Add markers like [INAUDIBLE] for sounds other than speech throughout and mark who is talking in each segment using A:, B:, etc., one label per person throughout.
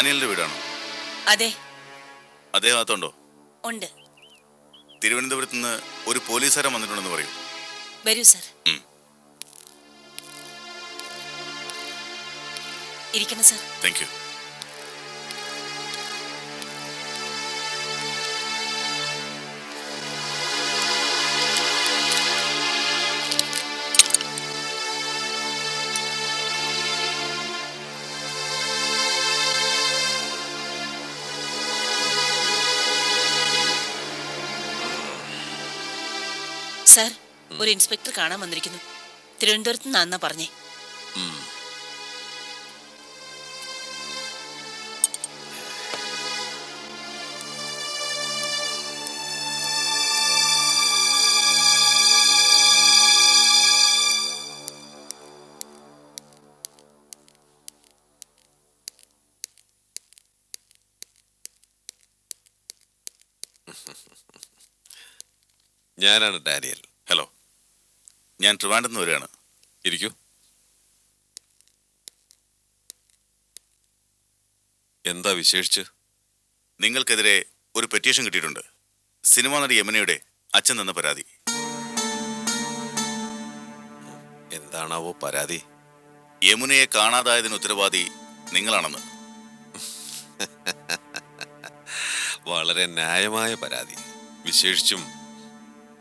A: ഡാനിയലിന്റെ വീടാണോ?
B: അതെ.
A: അദ്ദേഹം അകത്തുണ്ടോ
B: ഉണ്ട്.
A: തിരുവനന്തപുരത്ത് നിന്ന് ഒരു പോലീസുകാരൻ വന്നിട്ടുണ്ടെന്ന് പറയും.
B: വരൂ സർ. ഇരിക്കണം സർ.
A: താങ്ക് യു
B: ഒരു ഇൻസ്പെക്ടർ കാണാൻ വന്നിരിക്കുന്നു. തിരുവനന്തപുരത്ത് നിന്നാന്നാ പറഞ്ഞേ. [LAUGHS]
C: ഞാനാണ് ഡാനിയൽ.
A: ഞാൻ ട്രിവാൻഡ്രം നിന്ന് വരികയാണ്.
C: ഇരിക്കൂ. എന്താ വിശേഷിച്ച്?
A: നിങ്ങൾക്കെതിരെ ഒരു പെറ്റീഷൻ കിട്ടിയിട്ടുണ്ട്. സിനിമാ നടി യമനയുടെ അച്ഛൻ തന്ന പരാതി.
C: എന്താണാവോ പരാതി?
A: യമുനയെ കാണാതായതിന് ഉത്തരവാദി നിങ്ങളാണെന്ന്.
C: വളരെ ന്യായമായ പരാതി. വിശേഷിച്ചും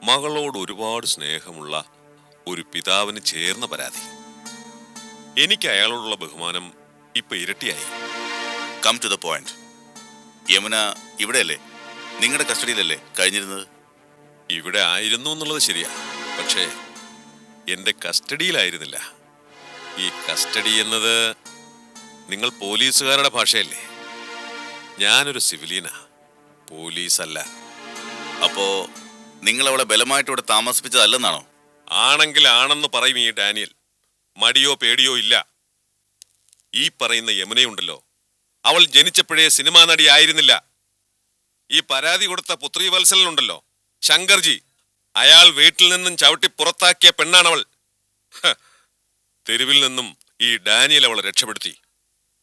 C: മകളോട് ഒരുപാട് സ്നേഹമുള്ള ഒരു പിതാവിന് ചേർന്ന പരാതി. എനിക്ക് അയാളോടുള്ള ബഹുമാനം ഇപ്പൊ ഇരട്ടിയായി.
A: Come to the point Yamuna ഇവിടെയല്ലേ? നിങ്ങളുടെ കസ്റ്റഡിയിലല്ലേ കഴിഞ്ഞിരുന്നത്?
C: ഇവിടെ ആയിരുന്നു എന്നുള്ളത് ശരിയാ. പക്ഷേ എന്റെ കസ്റ്റഡിയിലായിരുന്നില്ല. ഈ കസ്റ്റഡി എന്നത് നിങ്ങൾ പോലീസുകാരുടെ ഭാഷയല്ലേ? ഞാനൊരു സിവിലിയനാ പോലീസല്ല.
A: അപ്പോ നിങ്ങൾ അവളെ ബലമായിട്ട് ഇവിടെ താമസിപ്പിച്ചതല്ലെന്നാണോ?
C: ആണെങ്കിൽ ആണെന്ന് പറയും ഈ ഡാനിയൽ. മടിയോ പേടിയോ ഇല്ല. ഈ പറയുന്ന യമുനയുണ്ടല്ലോ അവൾ ജനിച്ചപ്പോഴേ സിനിമാ നടി ആയിരുന്നില്ല. ഈ പരാതി കൊടുത്ത പുത്രീവത്സലനുണ്ടല്ലോ ശങ്കർജി. അയാൾ വീട്ടിൽ നിന്നും ചവിട്ടി പുറത്താക്കിയ പെണ്ണാണവൾ. തെരുവിൽ നിന്നും ഈ ഡാനിയൽ അവളെ രക്ഷപ്പെടുത്തി.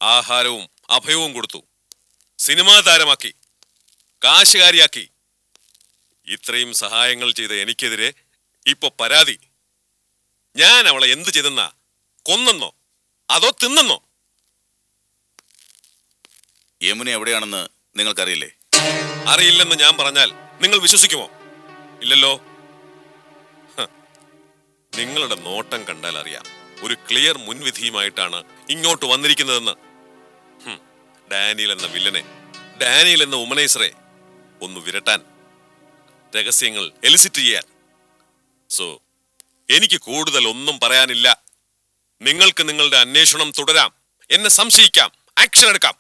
C: ആഹാരവും അഭയവും കൊടുത്തു. സിനിമാ താരമാക്കി. കാശുകാരിയാക്കി. ഇത്രയും സഹായങ്ങൾ ചെയ്ത എനിക്കെതിരെ ഇപ്പൊ പരാതി. ഞാൻ അവളെ എന്ത് ചെയ്തെന്നാ? കൊന്നെന്നോ? അതോ തിന്നെന്നോ?
A: യമുന എവിടെയാണെന്ന് നിങ്ങൾക്കറിയില്ലേ?
C: അറിയില്ലെന്ന് ഞാൻ പറഞ്ഞാൽ നിങ്ങൾ വിശ്വസിക്കുമോ? ഇല്ലല്ലോ. നിങ്ങളുടെ നോട്ടം കണ്ടാൽ അറിയാം. ഒരു ക്ലിയർ മുൻവിധിയുമായിട്ടാണ് ഇങ്ങോട്ട് വന്നിരിക്കുന്നതെന്ന്. ഡാനിയൽ എന്ന വില്ലനെ. ഡാനിയൽ എന്ന ഉമനൈസറെ ഒന്ന് വിരട്ടാൻ. രഹസ്യങ്ങൾ എലിസിറ്റ് ചെയ്യാൻ. സോ എനിക്ക് കൂടുതൽ ഒന്നും പറയാനില്ല. നിങ്ങൾക്ക് നിങ്ങളുടെ അന്വേഷണം തുടരാം. എന്നെ സംശയിക്കാം. ആക്ഷൻ എടുക്കാം.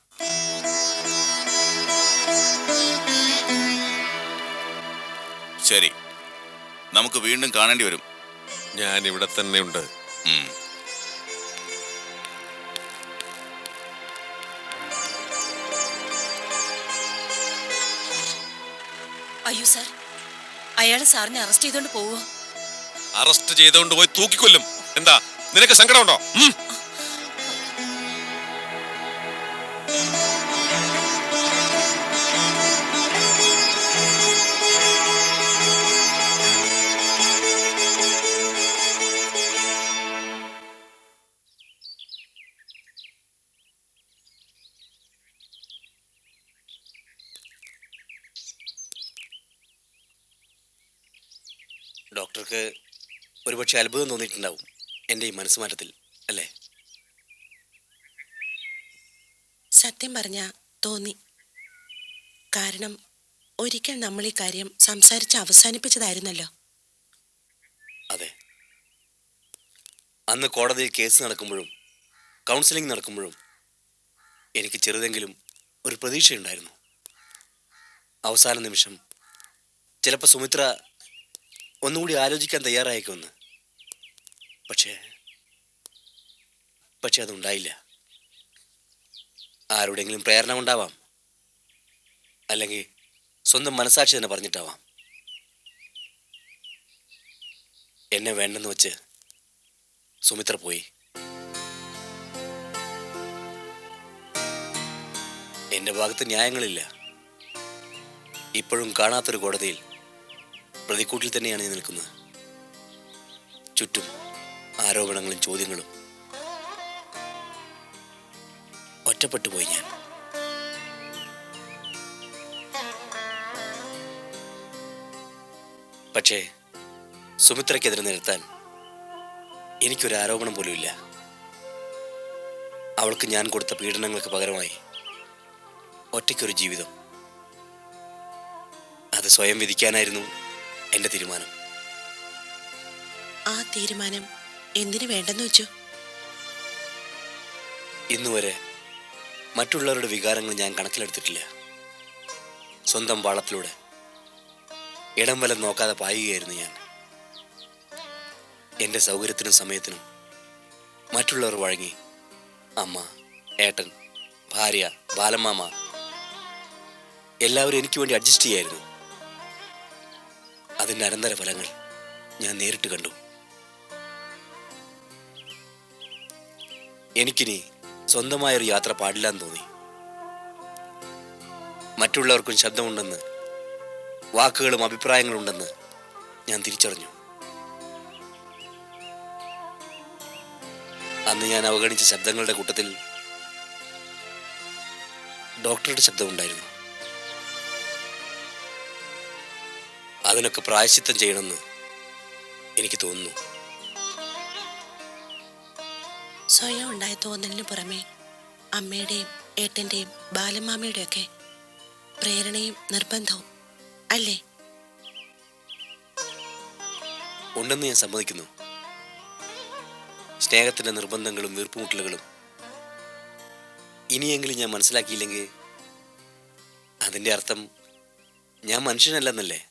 A: ശരി. നമുക്ക് വീണ്ടും കാണേണ്ടി വരും.
C: ഞാൻ ഇവിടെ തന്നെ ഉണ്ട്
B: അയ്യോ സാർ അയാൾ സാറിനെ അറസ്റ്റ് ചെയ്തുകൊണ്ട് പോവോ?
C: അറസ്റ്റ് ചെയ്തുകൊണ്ട് പോയി തൂക്കിക്കൊല്ലും. എന്താ? നിനക്ക് സങ്കടമുണ്ടോ?
D: ഒരുപക്ഷെ അത്ഭുതം തോന്നിയിട്ടുണ്ടാവും. എന്റെ ഈ മനസ്സുമാറ്റത്തിൽ അല്ലേ?
E: സത്യം പറഞ്ഞ തോന്നി. കാരണം ഒരിക്കൽ നമ്മൾ ഈ കാര്യം സംസാരിച്ച് അവസാനിപ്പിച്ചതായിരുന്നല്ലോ.
D: അതെ. അന്ന് കോടതിയിൽ കേസ് നടക്കുമ്പോഴും കൗൺസിലിംഗ് നടക്കുമ്പോഴും എനിക്ക് ചെറുതെങ്കിലും ഒരു പ്രതീക്ഷയുണ്ടായിരുന്നു. അവസാന നിമിഷം ചിലപ്പോൾ സുമിത്ര ഒന്നുകൂടി ആലോചിക്കാൻ തയ്യാറായേക്കുമെന്ന്. പക്ഷേ പക്ഷെ അതുണ്ടായില്ല. ആരുടെങ്കിലും പ്രേരണ ഉണ്ടാവാം അല്ലെങ്കിൽ സ്വന്തം മനസാക്ഷി തന്നെ പറഞ്ഞിട്ടാവാം. എന്നെ വേണ്ടെന്ന് വെച്ച് സുമിത്ര പോയി. എന്റെ ഭാഗത്ത് ന്യായങ്ങളില്ല. ഇപ്പോഴും കാണാത്തൊരു കോടതിയിൽ പ്രതിക്കൂട്ടിൽ തന്നെയാണ് ഞാൻ നിൽക്കുന്നത്. ചുറ്റും ആരോപണങ്ങളും ചോദ്യങ്ങളും. ഒറ്റപ്പെട്ടു പോയി ഞാൻ. പക്ഷേ സുമിത്രയ്ക്കെതിരെ നിരത്താൻ എനിക്കൊരു ആരോപണം പോലുമില്ല അവൾക്ക് ഞാൻ കൊടുത്ത പീഡനങ്ങൾക്ക് പകരമായി ഒറ്റയ്ക്കൊരു ജീവിതം. അത് സ്വയം വിധിക്കാനായിരുന്നു എന്റെ തീരുമാനം.
E: ആ തീരുമാനം എന്തിനു വേണ്ടെന്ന് വെച്ചു?
D: ഇന്നുവരെ മറ്റുള്ളവരുടെ വികാരങ്ങൾ ഞാൻ കണക്കിലെടുത്തിട്ടില്ല. സ്വന്തം വാളത്തിലൂടെ ഇടം വലം നോക്കാതെ പായുകയായിരുന്നു ഞാൻ. എന്റെ സൗകര്യത്തിനും സമയത്തിനും മറ്റുള്ളവർ വഴങ്ങി അമ്മ ഏട്ടൻ ഭാര്യ ബാലമാമ എല്ലാവരും എനിക്ക് വേണ്ടി അഡ്ജസ്റ്റ് ചെയ്യായിരുന്നു. അതിന്റെ അനന്തര ഫലങ്ങൾ ഞാൻ നേരിട്ട് കണ്ടു. എനിക്കിനി സ്വന്തമായൊരു യാത്ര പാടില്ലാന്ന് തോന്നി. മറ്റുള്ളവർക്കും ശബ്ദമുണ്ടെന്ന് വാക്കുകളും അഭിപ്രായങ്ങളും ഉണ്ടെന്ന് ഞാൻ തിരിച്ചറിഞ്ഞു. അന്ന് ഞാൻ അവഗണിച്ച ശബ്ദങ്ങളുടെ കൂട്ടത്തിൽ ഡോക്ടറുടെ ശബ്ദമുണ്ടായിരുന്നു. അതിനൊക്കെ പ്രായശ്ചിത്തം ചെയ്യണമെന്ന് എനിക്ക് തോന്നുന്നു.
E: സ്വയം ഉണ്ടായ തോന്നലിന് പുറമെ അമ്മയുടെയും ഏട്ടന്റെയും ബാലമാമയുടെയൊക്കെ പ്രേരണയും നിർബന്ധവും അല്ലേ?
D: ഉണ്ടെന്ന് ഞാൻ സമ്മതിക്കുന്നു. സ്നേഹത്തിന്റെ നിർബന്ധങ്ങളും വീർപ്പുമുട്ടലുകളും ഇനിയെങ്കിലും ഞാൻ മനസ്സിലാക്കിയില്ലെങ്കിൽ അതിന്റെ അർത്ഥം ഞാൻ മനുഷ്യനല്ലെന്നല്ലേ?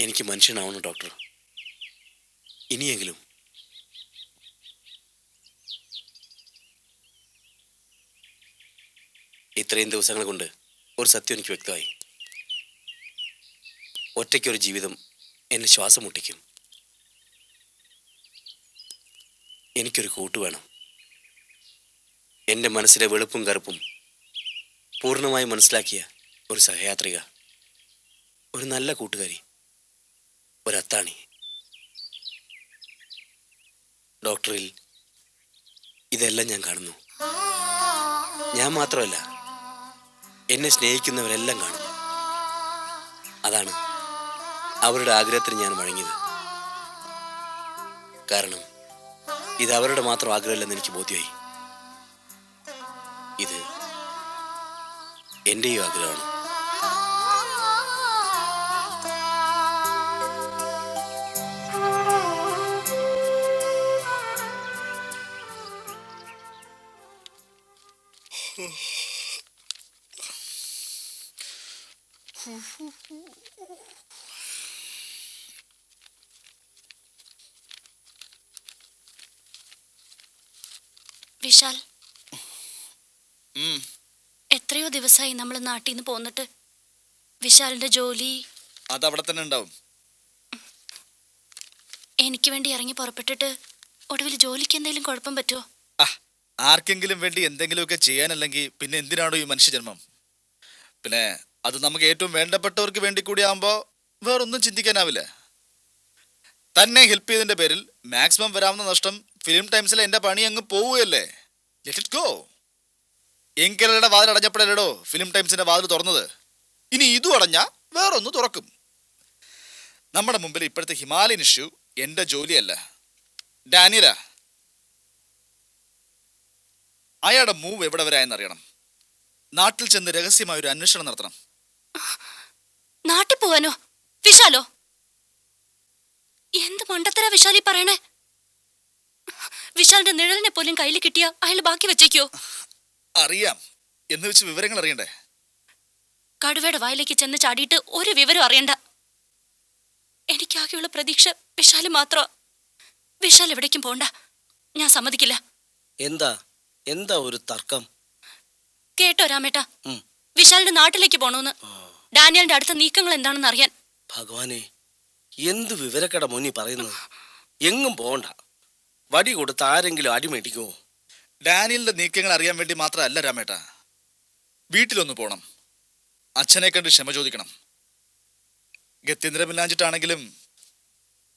D: എനിക്ക് മനുഷ്യനാവണം ഡോക്ടർ ഇനിയെങ്കിലും ഇത്രയും ദിവസങ്ങൾ കൊണ്ട് ഒരു സത്യം എനിക്ക് വ്യക്തമായി. ഒറ്റയ്ക്കൊരു ജീവിതം എന്നെ ശ്വാസം മുട്ടിക്കും. എനിക്കൊരു കൂട്ട് വേണം. എന്റെ മനസ്സിലെ വെളുപ്പും കറുപ്പും പൂർണമായി മനസ്സിലാക്കിയ ഒരു സഹയാത്രിക ഒരു നല്ല കൂട്ടുകാരി. ഒരു അത്താണി ഡോക്ടറിൽ ഇതെല്ലാം ഞാൻ കാണുന്നു. ഞാൻ മാത്രമല്ല എന്നെ സ്നേഹിക്കുന്നവരെല്ലാം കാണുന്നു. അതാണ് അവരുടെ ആഗ്രഹത്തിന് ഞാൻ വഴങ്ങിയത്. കാരണം ഇത് അവരുടെ മാത്രം ആഗ്രഹമല്ലെന്ന് എനിക്ക് ബോധ്യമായി. ഇത് എന്റെയും ആഗ്രഹമാണ്.
F: വിശാൽ. എത്രയോ ദിവസമായി നമ്മൾ നാട്ടിൽ നിന്ന് പോന്നിട്ട് വിശാലിന്റെ ജോലി
A: അത് അവിടെ തന്നെ ഉണ്ടാവും.
F: എനിക്ക് വേണ്ടി ഇറങ്ങി പുറപ്പെട്ടിട്ട് ഒടുവിൽ ജോലിക്ക് എന്തെങ്കിലും കുഴപ്പം പറ്റുമോ
G: ആർക്കെങ്കിലും വേണ്ടി എന്തെങ്കിലുമൊക്കെ ചെയ്യാനല്ലെങ്കിൽ പിന്നെ എന്തിനാണോ ഈ മനുഷ്യജന്മം? പിന്നെ അത് നമുക്ക് ഏറ്റവും വേണ്ടപ്പെട്ടവർക്ക് വേണ്ടി കൂടി ആകുമ്പോൾ വേറൊന്നും ചിന്തിക്കാനാവില്ല. തന്നെ ഹെൽപ്പ് ചെയ്തതിന്റെ പേരിൽ മാക്സിമം വരാവുന്ന നഷ്ടം ഫിലിം ടൈംസിലെ എന്റെ പണി അങ്ങ് പോവുകയല്ലേ? ലെറ്റ് ഇറ്റ് ഗോ എങ്കിലയുടെ വാതിൽ അടഞ്ഞപ്പോഴല്ലോ ഫിലിം ടൈംസിന്റെ വാതിൽ തുറന്നത്? ഇനി ഇതും അടഞ്ഞാൽ വേറൊന്ന് തുറക്കും. നമ്മുടെ മുമ്പിൽ ഇപ്പോഴത്തെ ഹിമാലയൻ ഇഷ്യൂ എന്റെ ജോലിയല്ല. ഡാനിയല അയാളുടെ മൂവ് എവിടെ വരെ ആയെന്നറിയണം നാട്ടിൽ ചെന്ന് രഹസ്യമായ ഒരു അന്വേഷണം നടത്തണം.
F: നാട്ടിൽ പോവാനോ? വിശാലോ? എന്ത് മണ്ടത്തരാ വിശാലി പറയണേ? വിശാലിന്റെ നിഴലിനെ പോലും കയ്യിൽ കിട്ടിയ അയാൾ ബാക്കി വെച്ചേക്കോ?
G: അറിയാം. എന്ന് വെച്ച് വിവരങ്ങൾ അറിയണ്ടേ?
F: കടുവയുടെ വായിലേക്ക് ചെന്ന് ചാടിയിട്ട് ഒരു വിവരം അറിയണ്ട. എനിക്കാകെയുള്ള പ്രതീക്ഷ വിശാൽ മാത്രം. വിശാൽ എവിടേക്കും പോണ്ട. ഞാൻ സമ്മതിക്കില്ല.
D: എന്താ? എന്താ ഒരു തർക്കം?
F: കേട്ടോ രാമേട്ടാ. വിശാലിന്റെ നാട്ടിലേക്ക് പോണോന്ന്. ഡാനിയലിന്റെ അടുത്ത നീക്കങ്ങൾ എന്താണെന്ന് അറിയാൻ.
D: ഭഗവാനെ എന്ത് വിവരക്കട മുന്നി പറയുന്നു എങ്ങും പോകണ്ട വടി കൊടുത്ത് ആരെങ്കിലും അടിമേടിക്കുമോ
G: ഡാനിയലിന്റെ നീക്കങ്ങൾ അറിയാൻ വേണ്ടി മാത്രമല്ല രാമേട്ട. വീട്ടിലൊന്ന് പോണം. അച്ഛനെ കണ്ട് ക്ഷമ ചോദിക്കണം. ഗത്യന്തരമില്ലാഞ്ചിട്ടാണെങ്കിലും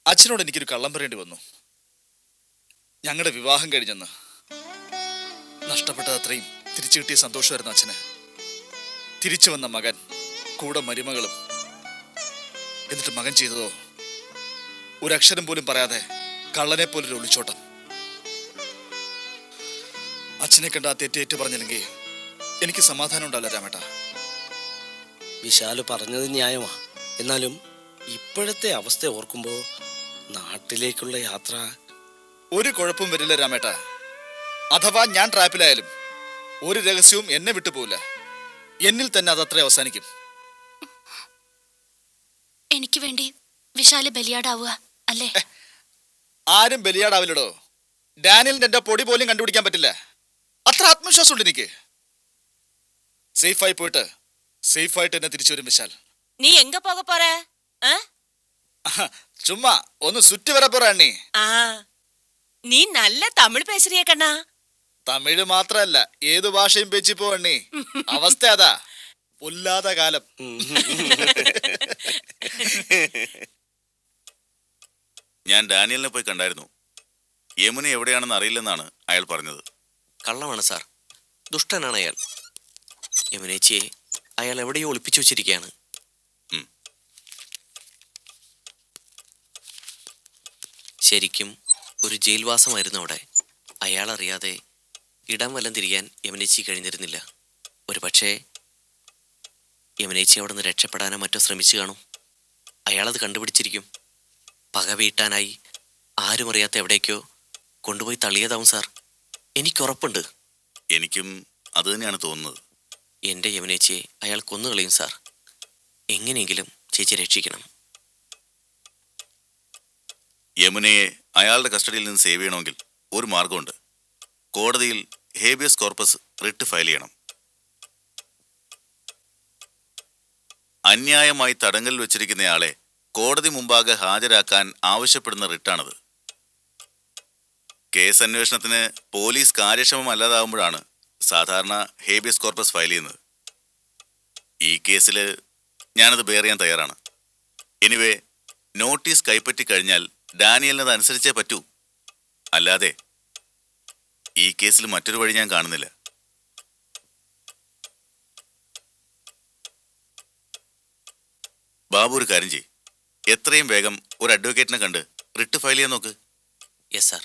G: അച്ഛനോട് എനിക്കൊരു കള്ളം പറയേണ്ടി വന്നു. ഞങ്ങളുടെ വിവാഹം കഴിഞ്ഞെന്ന്. നഷ്ടപ്പെട്ടത് അത്രയും തിരിച്ചു കിട്ടിയ സന്തോഷമായിരുന്നു അച്ഛന്. തിരിച്ചു വന്ന മകൻ കൂടെ മരുമകളും. എന്നിട്ട് മകൻ ചെയ്തതോ? ഒരക്ഷരം പോലും പറയാതെ കള്ളനെ പോലൊരു ഒളിച്ചോട്ടം. അച്ഛനെ കണ്ട ആ തെറ്റേറ്റ് പറഞ്ഞില്ലെങ്കിൽ എനിക്ക് സമാധാനം ഉണ്ടാവില്ല രാമേട്ട.
D: വിശാൽ പറഞ്ഞത് ന്യായമാ. എന്നാലും ഇപ്പോഴത്തെ അവസ്ഥ ഓർക്കുമ്പോൾ നാട്ടിലേക്കുള്ള യാത്ര
G: ഒരു കുഴപ്പവും വരില്ല രാമേട്ട. അഥവാ ഞാൻ ട്രാപ്പിലായാലും ഒരു രഹസ്യവും എന്നെ വിട്ടുപോകില്ല എന്നിൽ തന്നെ അതത്ര അവസാനിക്കും.
F: എനിക്ക് വേണ്ടി വിശാൽ ബലിയാടാവുക അല്ലേ?
G: ആരും ബലിയാടാവില്ലടോ. ഡാനിയലിന്റെ എന്റെ പൊടി പോലും കണ്ടുപിടിക്കാൻ പറ്റില്ല. അത്ര ആത്മവിശ്വാസം ഉണ്ട് എനിക്ക്. സേഫായി പോയിട്ട് സേഫായിട്ട് എന്നെ തിരിച്ചു വരും വിശാൽ.
B: നീ എങ്ക പോക
G: പോറ ചുമ്മാ ഒന്ന് സുറ്റി വരാ പോറ
B: നീ നല്ല തമിഴ് പേശറിയ കണ്ണാ.
G: തമിഴ് മാത്രല്ല ഏതു ഭാഷയും പേച്ചി പോ അണ്ണി. അവസ്ഥ അതാ. പൊല്ലാത്ത കാലം.
A: ഞാൻ ഡാനിയലിനെ പോയി കണ്ടായിരുന്നു. യമുന എവിടെയാണെന്ന് അറിയില്ലെന്നാണ് അയാൾ പറഞ്ഞത്.
H: കള്ളമാണ് സാർ. ദുഷ്ടനാണ് അയാൾ. യമുനേച്ചിയെ അയാൾ എവിടെയോ ഒളിപ്പിച്ചു വെച്ചിരിക്കുകയാണ്. ശരിക്കും ഒരു ജയിൽവാസമായിരുന്നു അവിടെ. അയാൾ അറിയാതെ ഇടം വലം തിരിയാൻ യമനേച്ചി കഴിഞ്ഞിരുന്നില്ല. ഒരു പക്ഷേ യമനേച്ചി അവിടെ നിന്ന് രക്ഷപ്പെടാനോ മറ്റോ ശ്രമിച്ചു കാണും. അയാളത് കണ്ടുപിടിച്ചിരിക്കും. പക വീട്ടാനായി ആരും അറിയാത്ത എവിടേക്കോ കൊണ്ടുപോയി തള്ളിയതാവും സാർ. എനിക്കുറപ്പുണ്ട്.
A: എനിക്കും അത് തന്നെയാണ് തോന്നുന്നത്.
H: എന്റെ യമനേച്ചിയെ അയാൾ കൊന്നുകളയും സാർ. എങ്ങനെയെങ്കിലും ചേച്ചി രക്ഷിക്കണം.
A: യമുനയെ അയാളുടെ കസ്റ്റഡിയിൽ നിന്ന് സേവ് ചെയ്യണമെങ്കിൽ ഒരു മാർഗമുണ്ട്. കോടതിയിൽ ഹേബിയസ് കോർപ്പസ് റിട്ട് ഫയൽ ചെയ്യണം. അന്യായമായി തടങ്കലിൽ വെച്ചിരിക്കുന്നയാളെ കോടതി മുമ്പാകെ ഹാജരാക്കാൻ ആവശ്യപ്പെടുന്ന റിട്ടാണത് കേസ് അന്വേഷണത്തിന് പോലീസ് കാര്യക്ഷമമല്ലാതാവുമ്പോഴാണ് സാധാരണ ഹേബിയസ് കോർപ്പസ് ഫയൽ ചെയ്യുന്നത്. ഈ കേസിൽ ഞാനത് ബെയർ ചെയ്യാൻ തയ്യാറാണ്. എനിവേ നോട്ടീസ് കൈപ്പറ്റി കഴിഞ്ഞാൽ ഡാനിയലിനത് അനുസരിച്ചേ പറ്റൂ. അല്ലാതെ ഈ കേസിൽ മറ്റൊരു വഴി ഞാൻ കാണുന്നില്ല. ബാബു ഒരു കാര്യം ചെയ് എത്രയും വേഗം ഒരു അഡ്വക്കേറ്റിനെ കണ്ട് റിട്ട് ഫയൽ ചെയ്യാൻ നോക്ക്.
H: യെസ് സാർ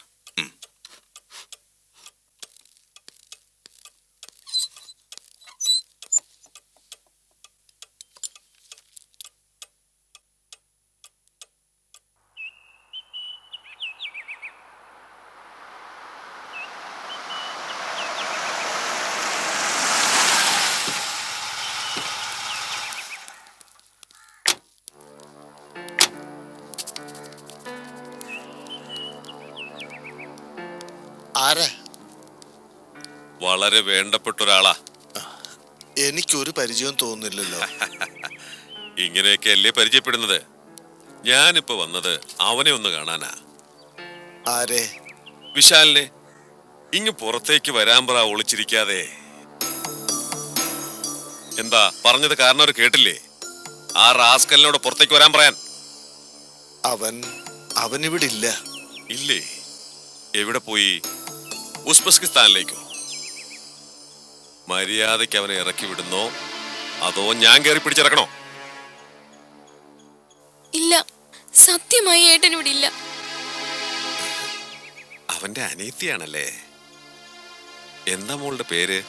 C: വളരെ വേണ്ടപ്പെട്ട ഒരാളാ.
I: എനിക്കൊരു പരിചയം തോന്നുന്നില്ലല്ലോ. [LAUGHS]
C: ഇങ്ങനെയൊക്കെ അല്ലേ പരിചയപ്പെടുന്നത്? ഞാനിപ്പോ വന്നത് അവനെ ഒന്ന് കാണാനാ.
I: ആരെ?
C: വിശാലിനെ. ഇങ്ങ് പുറത്തേക്ക് വരാൻ പറ ഒളിച്ചിരിക്കാതെ. എന്താ പറഞ്ഞത് കാരണം അവർ കേട്ടില്ലേ? ആ റാസ്കലിനോട് പുറത്തേക്ക് വരാൻ പറയാൻ.
I: അവൻ അവൻ ഇവിടെ ഇല്ല.
C: ഇല്ലേ? എവിടെ പോയി? ഉസ്ബെസ്കിസ്ഥാനിലേക്കോ മര്യാദയ്ക്ക് അവനെ ഇറക്കി വിടുന്നോ. അതോ ഞാൻ കയറി പിടിച്ചിറക്കണോ?
F: ഇല്ല. സത്യമായി ഏട്ടൻ ഇവിടെ ഇല്ല
C: അവന്റെ അനിയത്തിയാണല്ലേ എന്താ മോളുടെ പേര്?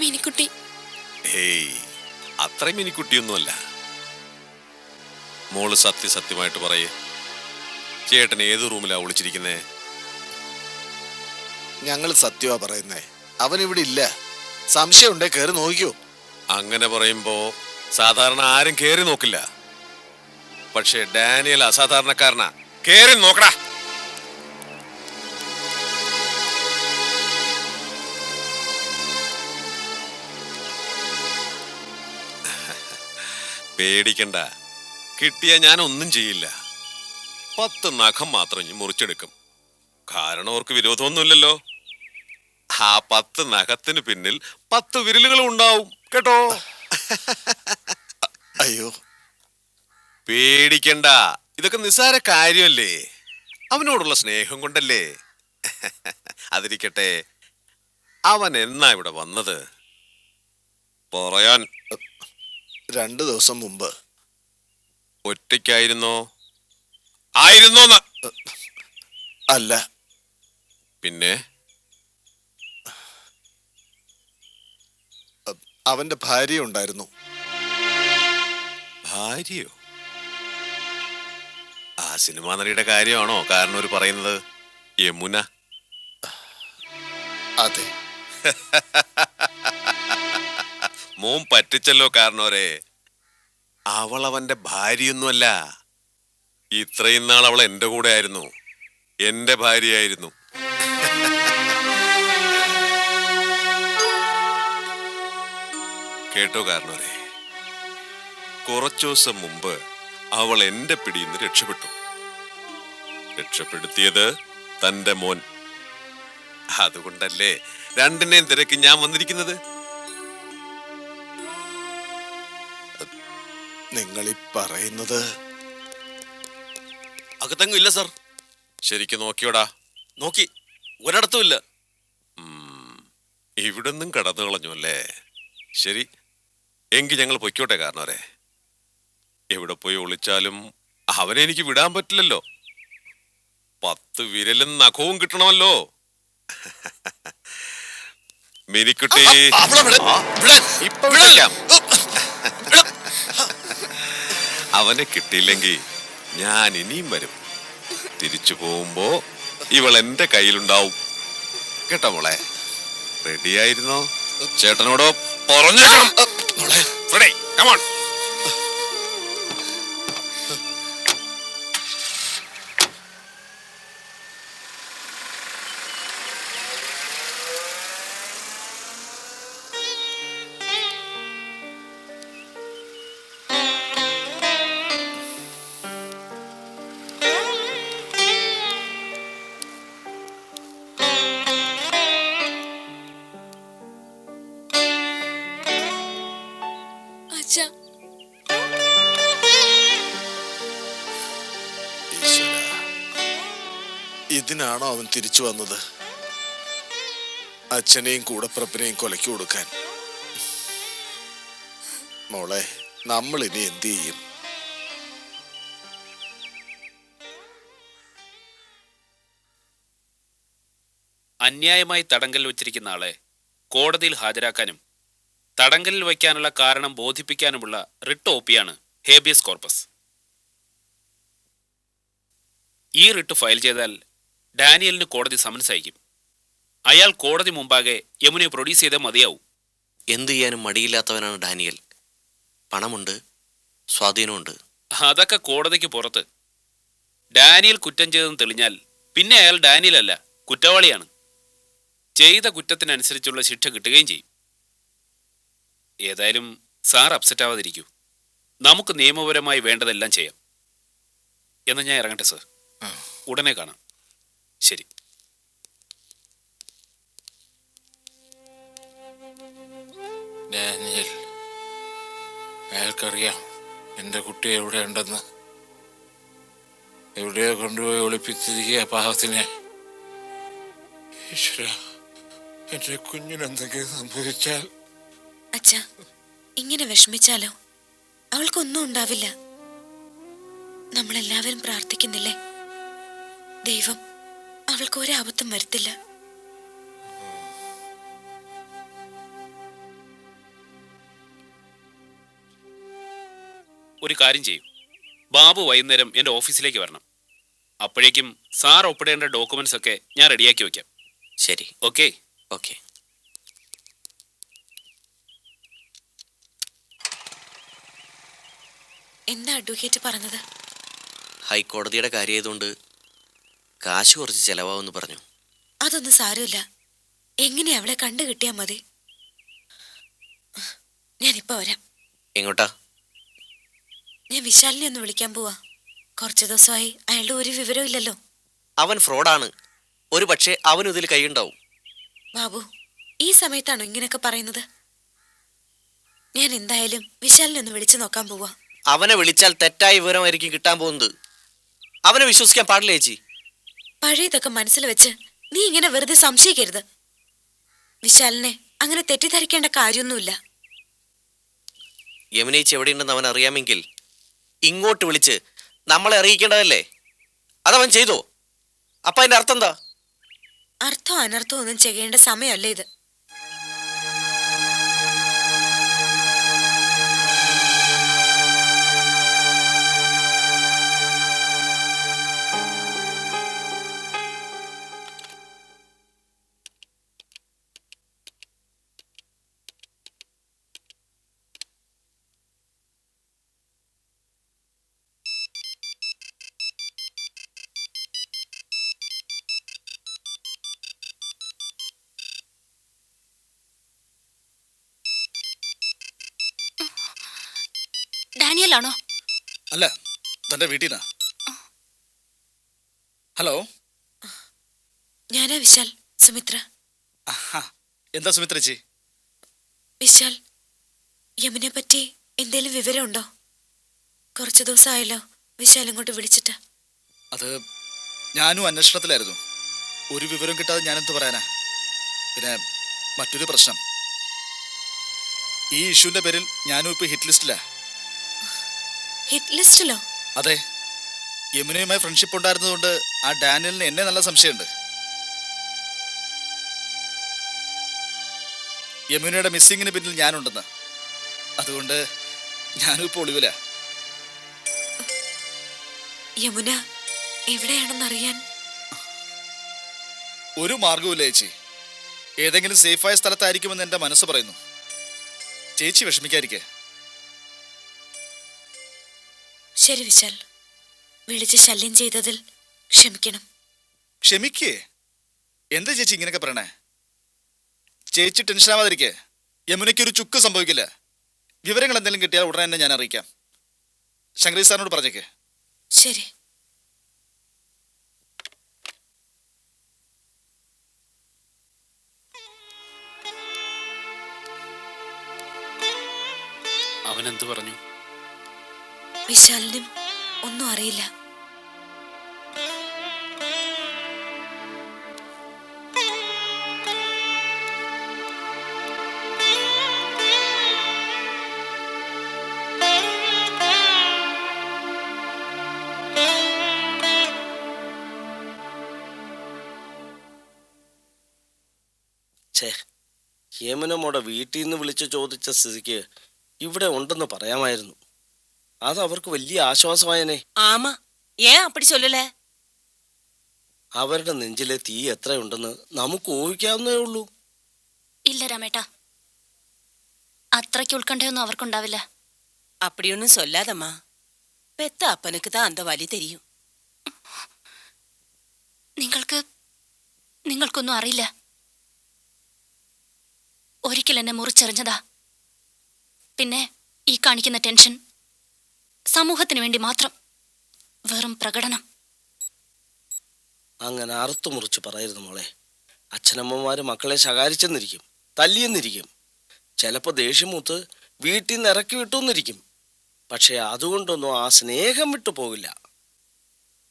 F: മിനിക്കുട്ടി.
C: ഹേയ് അത്ര മിനിക്കുട്ടിയൊന്നുമല്ല. മോൾ സത്യസത്യമായിട്ട് പറയേ. ചേട്ടൻ ഏത് റൂമിലാ ഒളിച്ചിരിക്കുന്നേ
I: ഞങ്ങൾ സത്യമാ പറയുന്നേ. അവൻ ഇവിടെ ഇല്ല. സംശയം ഉണ്ടേ കയറി നോക്കിയോ
C: അങ്ങനെ പറയുമ്പോ സാധാരണ ആരും കേറി നോക്കില്ല. പക്ഷേ ഡാനിയൽ അസാധാരണക്കാരനാ. കേറി നോക്കടാ. പേടിക്കണ്ട. കിട്ടിയ ഞാൻ ഒന്നും ചെയ്യില്ല. പത്ത് നഖം മാത്രം മുറിച്ചെടുക്കും. കാരണം അവർക്ക് വിരോധമൊന്നുമില്ലല്ലോ. ആ പത്ത് നഖത്തിന് പിന്നിൽ പത്ത് വിരലുകളും ഉണ്ടാവും കേട്ടോ?
I: അയ്യോ.
C: പേടിക്കണ്ട. ഇതൊക്കെ നിസ്സാര കാര്യമല്ലേ? അവനോടുള്ള സ്നേഹം കൊണ്ടല്ലേ? അതിരിക്കട്ടെ. അവൻ എന്നാ ഇവിടെ വന്നത്? പറയാൻ.
I: രണ്ടു ദിവസം മുമ്പ്.
C: ഒറ്റയ്ക്കായിരുന്നോ? ആയിരുന്നോന്ന്.
I: അല്ല.
C: പിന്നെ?
I: അവന്റെ ഭാര്യ ഉണ്ടായിരുന്നു.
C: ഭാര്യയോ? ആ സിനിമാ നടിയുടെ കാര്യമാണോ കാരണം ഒരു പറയുന്നത്? യമുന.
I: അതെ. [LAUGHS]
C: മോൻ പറ്റിച്ചല്ലോ കാരണവരെ. അവൾ അവന്റെ ഭാര്യയൊന്നുമല്ല. ഇത്രയും നാൾ അവൾ എന്റെ കൂടെ ആയിരുന്നു. എന്റെ ഭാര്യയായിരുന്നു. കേട്ടോ കാരണവരെ. കുറച്ചു ദിവസം മുമ്പ് അവൾ എന്റെ പിടിയിൽ നിന്ന് രക്ഷപ്പെട്ടു. രക്ഷപ്പെടുത്തിയത് തന്റെ മോൻ. അതുകൊണ്ടല്ലേ രണ്ടിനെയും തിരക്ക് ഞാൻ വന്നിരിക്കുന്നത്?
I: നിങ്ങൾ ഈ പറയുന്നത്?
C: അകത്തെങ്ങും ഇല്ല സർ. ശരിക്കും നോക്കിയോടാ. നോക്കി. ഒരിടത്തും ഇല്ല. ഇവിടുന്നും കടന്നു കളഞ്ഞു അല്ലേ? ശരി. എങ്കിൽ ഞങ്ങൾ പൊയ്ക്കോട്ടെ കാരണവരെ. എവിടെ പോയി ഒളിച്ചാലും അവനെ എനിക്ക് വിടാൻ പറ്റില്ലല്ലോ. പത്ത് വിരലും നഖവും കിട്ടണമല്ലോ. മിനിക്കുട്ടി. ഇപ്പൊ വിടാം. അവനെ കിട്ടിയില്ലെങ്കിൽ ഞാൻ ഇനിയും വരും. തിരിച്ചു പോകുമ്പോ ഇവൾ എന്റെ കയ്യിലുണ്ടാവും. കേട്ടോ മോളെ? റെഡിയായിരുന്നോ? ചേട്ടനോടോ പറഞ്ഞേക്കണം. কাম অন
F: അച്ഛാ
I: ഇതിനാണോ അവൻ തിരിച്ചു വന്നത്? അച്ഛനെയും കൂടപ്പിറപ്പിനെയും കൊലയ്ക്ക് കൊടുക്കാൻ. മോളെ നമ്മൾ ഇനി എന്ത് ചെയ്യും?
J: അന്യായമായി തടങ്കൽ വെച്ചിരിക്കുന്ന ആളെ കോടതിയിൽ ഹാജരാക്കാനും തടങ്കലിൽ വയ്ക്കാനുള്ള കാരണം ബോധിപ്പിക്കാനുമുള്ള റിട്ട് ഒപ്പിയാണ് ഹേബിയസ് കോർപ്പസ്. ഈ റിട്ട് ഫയൽ ചെയ്താൽ ഡാനിയലിന് കോടതി സമൻസ് അയക്കും. അയാൾ കോടതി മുമ്പാകെ യമുനെ പ്രൊഡ്യൂസ് ചെയ്തേ മതിയാവും.
H: എന്തു ചെയ്യാനും മടിയില്ലാത്തവനാണ് ഡാനിയൽ. പണമുണ്ട് സ്വാധീനമുണ്ട്.
J: അതൊക്കെ കോടതിക്ക് പുറത്ത്. ഡാനിയൽ കുറ്റം ചെയ്തെന്ന് തെളിഞ്ഞാൽ പിന്നെ അയാൾ ഡാനിയൽ അല്ല കുറ്റവാളിയാണ്. ചെയ്ത കുറ്റത്തിനനുസരിച്ചുള്ള ശിക്ഷ കിട്ടുകയും ചെയ്യും. ഏതായാലും സാർ അപ്സെറ്റ് ആവാതിരിക്കൂ. നമുക്ക് നിയമപരമായി വേണ്ടതെല്ലാം ചെയ്യാം. എന്നാൽ ഞാൻ ഇറങ്ങട്ടെ സാർ ഉടനെ കാണാം. ശരി.
K: ഡാനിയൽ അയാൾക്കറിയാം എന്റെ കുട്ടി എവിടെ ഉണ്ടെന്ന്. എവിടെയോ കൊണ്ടുപോയി ഒളിപ്പിച്ചിരിക്കുക പാവത്തിനെ. ഈശ്വര എന്റെ കുഞ്ഞിനെന്തെങ്കിലും സംഭവിച്ചാൽ
E: അച്ഛ ഇങ്ങനെ വിഷമിച്ചാലോ? അവൾക്കൊന്നും ഉണ്ടാവില്ല. നമ്മളെല്ലാവരും പ്രാർത്ഥിക്കുന്നില്ലേ? ദൈവം അവൾക്ക് ഒരാപത്തും വരുത്തില്ല.
J: ഒരു കാര്യം ചെയ്യും. ബാബു വൈകുന്നേരം എന്റെ ഓഫീസിലേക്ക് വരണം. അപ്പോഴേക്കും സാർ ഒപ്പിടേണ്ട ഡോക്യുമെന്റ്സ് ഒക്കെ ഞാൻ റെഡിയാക്കി വെക്കാം
H: ശരി.
J: ഓക്കെ?
H: ഓക്കെ.
E: എന്താ അഡ്വക്കേറ്റ് പറഞ്ഞത്?
H: ഹൈക്കോടതിയുടെ കാര്യമായതുകൊണ്ട് കാശ് കുറച്ച് ചെലവാവെന്ന് പറഞ്ഞു.
E: അതൊന്നും സാരമില്ല. എങ്ങനെ അവളെ കണ്ടു കിട്ടിയാ മതി? ഞാനിപ്പോ വരാം.
H: എങ്ങോട്ടാ?
E: ഞാൻ വിശാലിനെ ഒന്ന് വിളിക്കാൻ പോവാ. കുറച്ചു ദിവസമായി അയാളുടെ ഒരു വിവരവും ഇല്ലല്ലോ.
L: അവൻ ഫ്രോഡാണ്. ഒരു പക്ഷേ അവനും ഇതിൽ കൈയുണ്ടാവും.
E: ബാബു ഈ സമയത്താണോ ഇങ്ങനെയൊക്കെ പറയുന്നത്? ഞാൻ എന്തായാലും വിശാലിനെ ഒന്ന് വിളിച്ചു നോക്കാൻ പോവാ.
L: അവനെ വിളിച്ചാൽ തെറ്റായ വിവരമായിരിക്കും കിട്ടാൻ പോകുന്നത്. അവനെ വിശ്വസിക്കാൻ പാടില്ല ചേച്ചി.
E: പഴയതൊക്കെ മനസ്സിൽ വെച്ച് നീ ഇങ്ങനെ വെറുതെ സംശയിക്കരുത്. വിശാലിനെ അങ്ങനെ തെറ്റിദ്ധരിക്കേണ്ട കാര്യമൊന്നുമില്ല.
L: യമുനേച്ചി എവിടെയുണ്ടെന്ന് അവൻ അറിയാമെങ്കിൽ ഇങ്ങോട്ട് വിളിച്ച് നമ്മളെ അറിയിക്കേണ്ടതല്ലേ? അതവൻ ചെയ്തോ? അപ്പൊ അതിന്റെ അർത്ഥം എന്താ?
E: അർത്ഥം അനർത്ഥം ഒന്നും ചെയ്യേണ്ട സമയമല്ല ഇത്?
G: തന്റെ വീട്ടിൽ നിന്നാ ഹലോ?
E: ഞാനാ വിശാൽ സുമിത്ര.
G: എന്താ സുമിത്ര ചേച്ചി?
E: വിശാൽ യമുനെ പറ്റി എന്തേലും വിവരമുണ്ടോ? കുറച്ച് ദിവസമായല്ലോ വിശാൽ ഇങ്ങോട്ട് വിളിച്ചിട്ട്.
G: അത് ഞാനും അന്വേഷണത്തിലായിരുന്നു. ഒരു വിവരം കിട്ടാതെ ഞാനെന്ത് പറയാനാ? പിന്നെ മറ്റൊരു പ്രശ്നം. ഈ ഇഷ്യൂന്റെ പേരിൽ ഞാനും ഇപ്പൊ ഹിറ്റ് ലിസ്റ്റിലാ.
E: ഹിറ്റ് ലിസ്റ്റിലോ?
G: അതെ. യമുനയുമായി ഫ്രണ്ട്ഷിപ്പ് ഉണ്ടായിരുന്നതുകൊണ്ട് ആ ഡാനിയലിന് എന്നെ നല്ല സംശയമുണ്ട്. യമുനയുടെ മിസ്സിങ്ങിന് പിന്നിൽ ഞാനുണ്ടെന്ന്. അതുകൊണ്ട് ഞാനും ഇപ്പോൾ ഒളിവില.
E: യമുന എവിടെയാണെന്നറിയാൻ?
G: ഒരു മാർഗവുമില്ല ചേച്ചി. ഏതെങ്കിലും സേഫായ സ്ഥലത്തായിരിക്കുമെന്ന് എന്റെ മനസ്സ് പറയുന്നു. ചേച്ചി വിഷമിക്കാതിരിക്കേ.
E: ശരി വിശാൽ. വിളിച്ച് ശല്യം ചെയ്തതിൽ ക്ഷമിക്കണം.
G: ക്ഷമിക്കേ? എന്താ ചേച്ചി ഇങ്ങനെയൊക്കെ പറയണേ? ചേച്ചി ടെൻഷൻ ആവാതിരിക്കേ. യമുനയ്ക്ക് ഒരു ചുക്ക് സംഭവിക്കില്ല. വിവരങ്ങൾ എന്തെങ്കിലും കിട്ടിയാൽ ഉടനെ തന്നെ ഞാൻ അറിയിക്കാം. ശങ്കരി സാറിനോട് പറഞ്ഞേക്കേ.
E: ശരി.
J: അവൻ എന്തു പറഞ്ഞു?
E: വിശാലിനും ഒന്നും അറിയില്ല.
M: യമനമ്മയുടെ വീട്ടിൽ നിന്ന് വിളിച്ച് ചോദിച്ച സ്ഥിതിക്ക് ഇവിടെ ഉണ്ടെന്ന് പറയാമായിരുന്നു. അത് അവർക്ക് വലിയ ആശ്വാസമായനെ
B: ആമാ ഏൻ അപ്പടി ചൊല്ലല
M: അവരുടെ നെഞ്ചിലെ തീ എത്രയുണ്ടെന്ന് നമുക്ക് ഊഹിക്കാവുന്നേ ഉള്ളൂ
F: ഇല്ല രാമേട്ടാ അത്രയ്ക്ക് ഉത്കണ്ഠയൊന്നും അവർക്കുണ്ടാവില്ല
B: அப்படி ஒன்றும் சொல்லாதம்மா பெத்த அப்பனுக்கு தான் அந்த வலி தெரியும்
F: നിങ്ങൾക്ക് നിങ്ങൾക്കൊന്നും അറിയില്ല ഒരിക്കൽ എന്നെ മുറിച്ചെറിഞ്ഞതാ പിന്നെ ഈ കാണിക്കുന്ന ടെൻഷൻ സമൂഹത്തിന് വേണ്ടി മാത്രം. വെറും പ്രകടനം.
M: അങ്ങനെ അറുത്തു മുറിച്ച് പറയരുത് മോളെ. അച്ഛനമ്മമാര് മക്കളെ ശകാരിച്ചെന്നിരിക്കും. തല്ലിയെന്നിരിക്കും. ചിലപ്പോൾ ദേഷ്യമൂത്ത് വീട്ടിൽ നിന്ന് ഇറക്കി വിട്ടുന്നിരിക്കും. പക്ഷേ അതുകൊണ്ടൊന്നും ആ സ്നേഹം വിട്ടു പോകില്ല.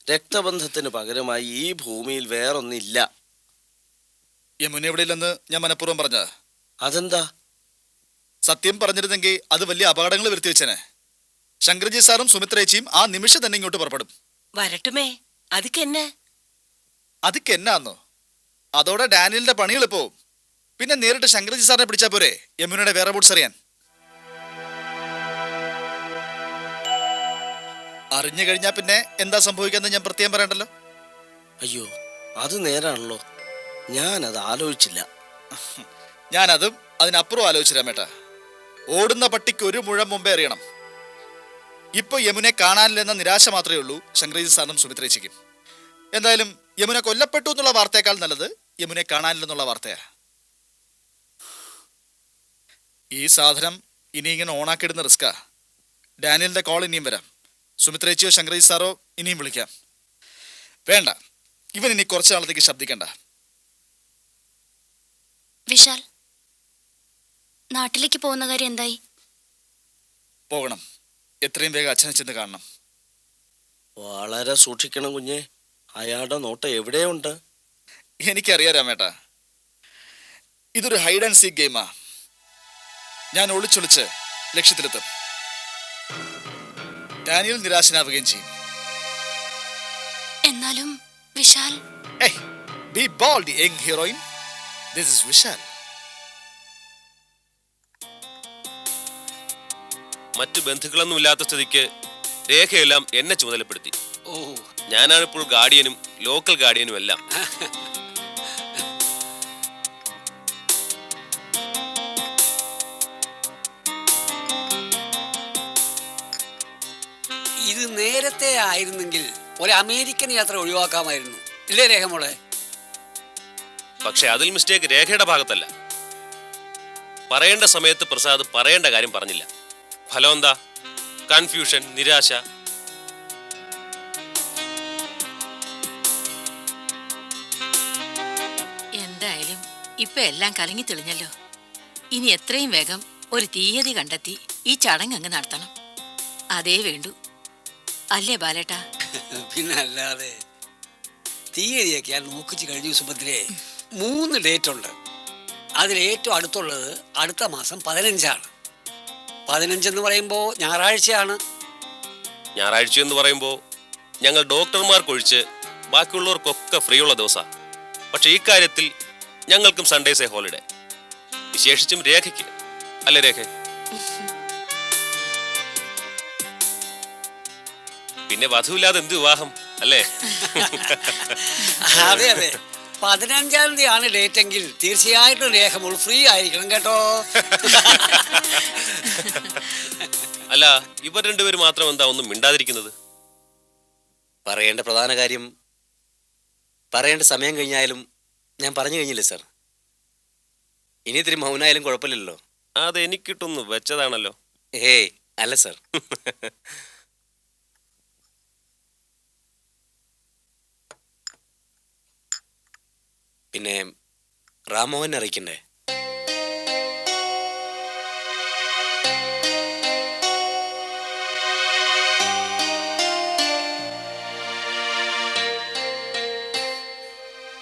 M: രക്തബന്ധത്തിന് പകരമായി ഈ ഭൂമിയിൽ വേറൊന്നില്ല.
G: യമുന എവിടെയില്ലെന്ന് ഞാൻ മനഃപൂർവം പറഞ്ഞ
M: അതെന്താ?
G: സത്യം പറഞ്ഞിരുന്നെങ്കിൽ അത് വലിയ അപകടങ്ങൾ വരുത്തി വെച്ചേനെ. ശങ്കർജി സാറും സുമിത്രേച്ചിയും ആ നിമിഷം തന്നെ ഇങ്ങോട്ട് പുറപ്പെടും.
B: വരട്ടുമേ.
G: അതിക്കെന്നെ. അതിക്കെന്നാന്നോ? അതോടെ ഡാനിയലിന്റെ പണികൾ ഇപ്പോ പിന്നെ നേരിട്ട് ശങ്കർജി സാറിനെ പിടിച്ചാൽ പോരെ? യമുനയുടെ വേറെ ബോട്ട്സ് അറിയാൻ അറിഞ്ഞു കഴിഞ്ഞാൽ പിന്നെ എന്താ സംഭവിക്കുന്നത് ഞാൻ പ്രത്യേകം പറയണ്ടല്ലോ?
M: അയ്യോ അത് നേരാണല്ലോ. ഞാൻ അത് ആലോചിച്ചില്ല.
G: ഞാനതും അതിനപ്പുറം ആലോചിച്ചു രാമേട്ടാ ഓടുന്ന പട്ടിക്ക് ഒരു മുഴം മുമ്പേ അറിയണം ഇപ്പൊ യമുനെ കാണാനില്ലെന്ന നിരാശ മാത്രമേ ഉള്ളൂ ശങ്കരജി സാറിനും സുമിത്രേച്ചിക്കും. എന്തായാലും യമുന കൊല്ലപ്പെട്ടു എന്നുള്ള വാർത്തയേക്കാൾ നല്ലത് യമുനെ കാണാനില്ലെന്നുള്ള വാർത്തയാ. ഈ സാധനം ഇനി ഇങ്ങനെ ഓണാക്കിടുന്ന റിസ്ക്കാ. ഡാനിയലിന്റെ കോൾ ഇനിയും വരാം. സുമിത്രേച്ചിയോ ശങ്കരജി സാറോ ഇനിയും വിളിക്കാം. വേണ്ട ഇവൻ ഇനി കുറച്ച് നാളത്തേക്ക് ശബ്ദിക്കണ്ട.
F: വിശാൽ നാട്ടിലേക്ക് പോകുന്ന കാര്യം എന്തായി?
G: പോകണം. എത്രയും വേഗം അച്ഛനെ ചെന്ന് കാണണം.
M: വളരെ സൂക്ഷിക്കണം കുഞ്ഞെ. അയാളുടെ നോട്ടം എവിടെയുണ്ട്?
G: എനിക്കറിയാം രാമേട്ടാ. ഇതൊരു ഹൈഡ് ആൻഡ് സീക്ക് ഗെയിമാ ഞാൻ ഒളിച്ചൊളിച്ച് ലക്ഷ്യത്തിലെത്തും. ഡാനിയൽ നിരാശനാവുകയും ചെയ്യും.
F: എന്നാലും Vishal
G: hey be bold young heroine this is Vishal.
N: മറ്റു ബന്ധുക്കളൊന്നും ഇല്ലാത്ത സ്ഥിതിക്ക് രേഖയെല്ലാം എന്നെ ചുമതലപ്പെടുത്തി.
O: ഓ.
N: ഞാനാണ് ഇപ്പോൾ ഗാർഡിയനും ലോക്കൽ ഗാർഡിയനും എല്ലാം.
O: ഇത് നേരത്തെ ആയിരുന്നെങ്കിൽ ഒരു അമേരിക്കൻ യാത്ര ഒഴിവാക്കാമായിരുന്നു. ഇല്ലേ രേഖ മോളെ?
N: പക്ഷെ അതിൽ മിസ്റ്റേക്ക് രേഖയുടെ ഭാഗത്തല്ല. പറയേണ്ട സമയത്ത് പ്രസാദ് പറയേണ്ട കാര്യം പറഞ്ഞില്ല. ഫലം എന്താ? കൺഫ്യൂഷൻ നിരാശ.
P: എന്തായാലും ഇപ്പൊ എല്ലാം കലങ്ങി തെളിഞ്ഞല്ലോ. ഇനി എത്രയും വേഗം ഒരു തീയതി കണ്ടെത്തി ഈ ചടങ്ങ് അങ്ങ് നടത്തണം. അതേ വേണ്ടു. അല്ലേ ബാലേട്ടാ? [LAUGHS]
O: പിന്നെ അല്ലാതെ തീയതിയൊക്കെ ഞാൻ നോക്കിച്ച് കഴിഞ്ഞ സുഭദ്രയെ മൂന്ന് ഡേറ്റ് ഉണ്ട്. അതിൽ ഏറ്റവും അടുത്തുള്ളത് അടുത്ത മാസം പതിനഞ്ചാണ്. പതിനഞ്ചെന്ന് പറയുമ്പോൾ ഞായറാഴ്ചയാണ്.
N: ഞായറാഴ്ച എന്ന് പറയുമ്പോൾ ഞങ്ങൾ ഡോക്ടർമാർക്കൊഴിച്ച് ബാക്കിയുള്ളവർക്കൊക്കെ ഫ്രീ ഉള്ള ദിവസമാണ് പക്ഷെ ഈ കാര്യത്തിൽ ഞങ്ങൾക്കും സൺഡേസേ ഹോളിഡേ. വിശേഷിച്ചും രേഖയ്ക്ക്. അല്ലേ രേഖ? പിന്നെ വധുവില്ലാതെ എന്ത് വിവാഹം? അല്ലേ? [LAUGHS]
O: അതെ അതെ. പതിനഞ്ചാം തീയതിയാണ് ഡേറ്റ് എങ്കിൽ തീർച്ചയായിട്ടും രേഖ മുൾ ഫ്രീ ആയിരിക്കണം കേട്ടോ.
N: അല്ല ഇവർ രണ്ടുപേർ മാത്രം എന്താ ഒന്നും മിണ്ടാതിരിക്കുന്നത്?
D: പറയേണ്ട പ്രധാന കാര്യം പറയേണ്ട സമയം കഴിഞ്ഞാലും ഞാൻ പറഞ്ഞു കഴിഞ്ഞില്ലേ സാർ ഇനി ഇത്തിരി മൗനായാലും കുഴപ്പമില്ലല്ലോ.
N: അത് എനിക്കിട്ടൊന്ന് വെച്ചതാണല്ലോ.
D: ഏയ് അല്ല സാർ [LAUGHS] പിന്നെ റാമോഹൻ അറിയിക്കണ്ടേ?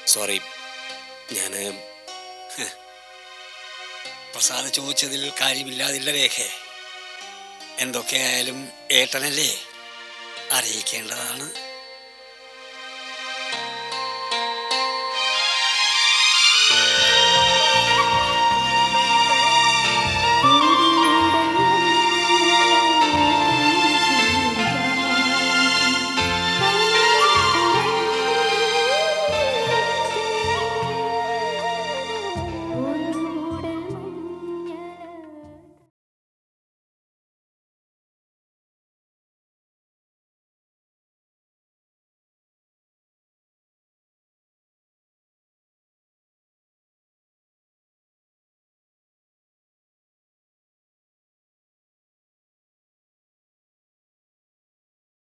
D: സോറി ഞാൻ
O: പ്രസാദ് ചോദിച്ചതിൽ കാര്യമില്ലാതില്ല രേഖ. എന്തൊക്കെയായാലും ഏട്ടനല്ലേ അറിയിക്കേണ്ടതാണ്.